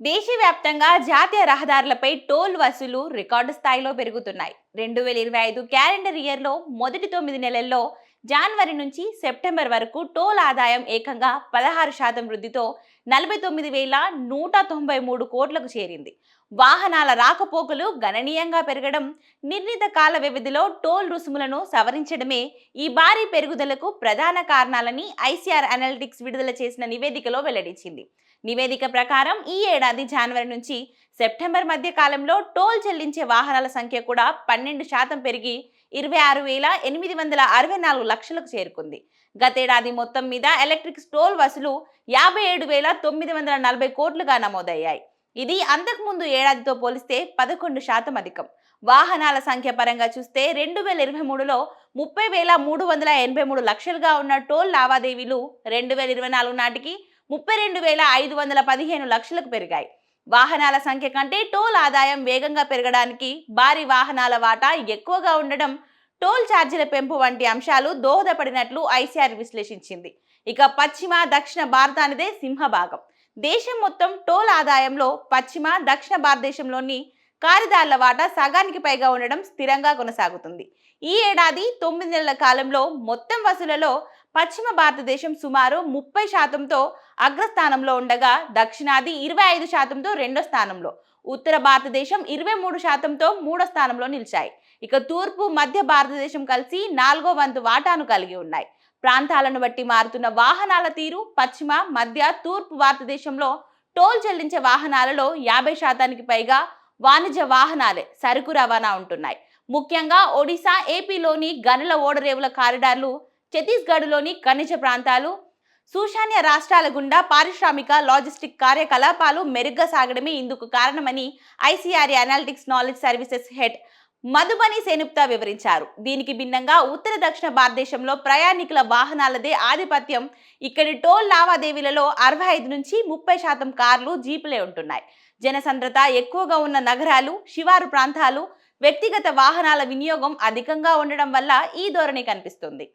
దేశవ్యాప్తంగా జాతీయ రహదారులపై టోల్ వసూలు రికార్డు స్థాయిలో పెరుగుతున్నాయి. రెండు వేల ఇరవై ఐదు క్యాలెండర్ ఇయర్లో మొదటి తొమ్మిది నెలల్లో జనవరి నుంచి సెప్టెంబర్ వరకు టోల్ ఆదాయం ఏకంగా పదహారు శాతం వృద్ధితో నలభై తొమ్మిది వేల నూట తొంభై మూడు కోట్లకు చేరింది. వాహనాల రాకపోకలు గణనీయంగా పెరగడం నిర్ణీత కాల వ్యవధిలో టోల్ రుసుములను సవరించడమే ఈ భారీ పెరుగుదలకు ప్రధాన కారణాలని ఐసీఆర్ అనలిటిక్స్ విడుదల చేసిన నివేదికలో వెల్లడించింది. నివేదిక ప్రకారం ఈ ఏడాది జనవరి నుంచి సెప్టెంబర్ మధ్య కాలంలో టోల్ చెల్లించే వాహనాల సంఖ్య కూడా పన్నెండు శాతం పెరిగి ఇరవై ఆరు వేల ఎనిమిది వందల అరవై నాలుగు లక్షలకు చేరుకుంది. గతేడాది మొత్తం మీద ఎలక్ట్రిక్ టోల్ వసూలు యాభై ఏడు వేల తొమ్మిది వందల నలభై కోట్లుగా నమోదయ్యాయి. ఇది అంతకుముందు ఏడాదితో పోలిస్తే పదకొండు శాతం అధికం. వాహనాల సంఖ్య పరంగా చూస్తే రెండు వేల ఇరవై మూడులో ముప్పై వేల మూడు వందల ఎనభై మూడు లక్షలుగా ఉన్న టోల్ లావాదేవీలు రెండు వేల ఇరవై నాలుగు నాటికి ముప్పై రెండు వేల ఐదు వందల పదిహేను లక్షలకు పెరిగాయి. వాహనాల సంఖ్య కంటే టోల్ ఆదాయం వేగంగా పెరగడానికి భారీ వాహనాల వాటా ఎక్కువగా ఉండడం టోల్ ఛార్జీల పెంపు వంటి అంశాలు దోహదపడినట్లు ఐసీఆర్ విశ్లేషించింది. ఇక పశ్చిమ దక్షిణ భారతానిదే సింహభాగం. దేశం మొత్తం టోల్ ఆదాయంలో పశ్చిమ దక్షిణ భారతదేశంలోని కారిదార్ల వాటా సగానికి పైగా ఉండడం స్థిరంగా కొనసాగుతుంది. ఈ ఏడాది తొమ్మిది నెలల కాలంలో మొత్తం వసూలలో పశ్చిమ భారతదేశం సుమారు ముప్పై శాతంతో అగ్రస్థానంలో ఉండగా దక్షిణాది ఇరవై ఐదు శాతంతో రెండో స్థానంలో ఉత్తర భారతదేశం ఇరవై మూడు శాతంతో మూడో స్థానంలో నిలిచాయి. ఇక తూర్పు మధ్య భారతదేశం కలిసి నాలుగో వంతు వాటాను కలిగి ఉన్నాయి. ప్రాంతాలను బట్టి మారుతున్న వాహనాల తీరు పశ్చిమ మధ్య తూర్పు భారతదేశంలో టోల్ చెల్లించే వాహనాలలో యాభై శాతానికి పైగా వాణిజ్య వాహనాలే సరుకు రవాణా ఉంటున్నాయి. ముఖ్యంగా ఒడిశా ఏపీలోని గనుల ఓడరేవుల కారిడార్లు ఛత్తీస్గఢ్లోని ఖనిజ ప్రాంతాలు సూశాన్య రాష్ట్రాల గుండా పారిశ్రామిక లాజిస్టిక్ కార్యకలాపాలు మెరుగ్గా సాగడమే ఇందుకు కారణమని ICRA analytics knowledge services head Madhubani Sengupta వివరించారు. దీనికి భిన్నంగా ఉత్తర దక్షిణ భారతదేశంలో ప్రయాణికుల వాహనాలదే ఆధిపత్యం. ఇక్కడి టోల్ లావాదేవీలలో అరవై ఐదు నుంచి ముప్పై శాతం కార్లు జీపులే ఉంటున్నాయి. జనసంద్రత ఎక్కువగా ఉన్న నగరాలు శివారు ప్రాంతాలు వ్యక్తిగత వాహనాల వినియోగం అధికంగా ఉండడం వల్ల ఈ ధోరణి కనిపిస్తుంది.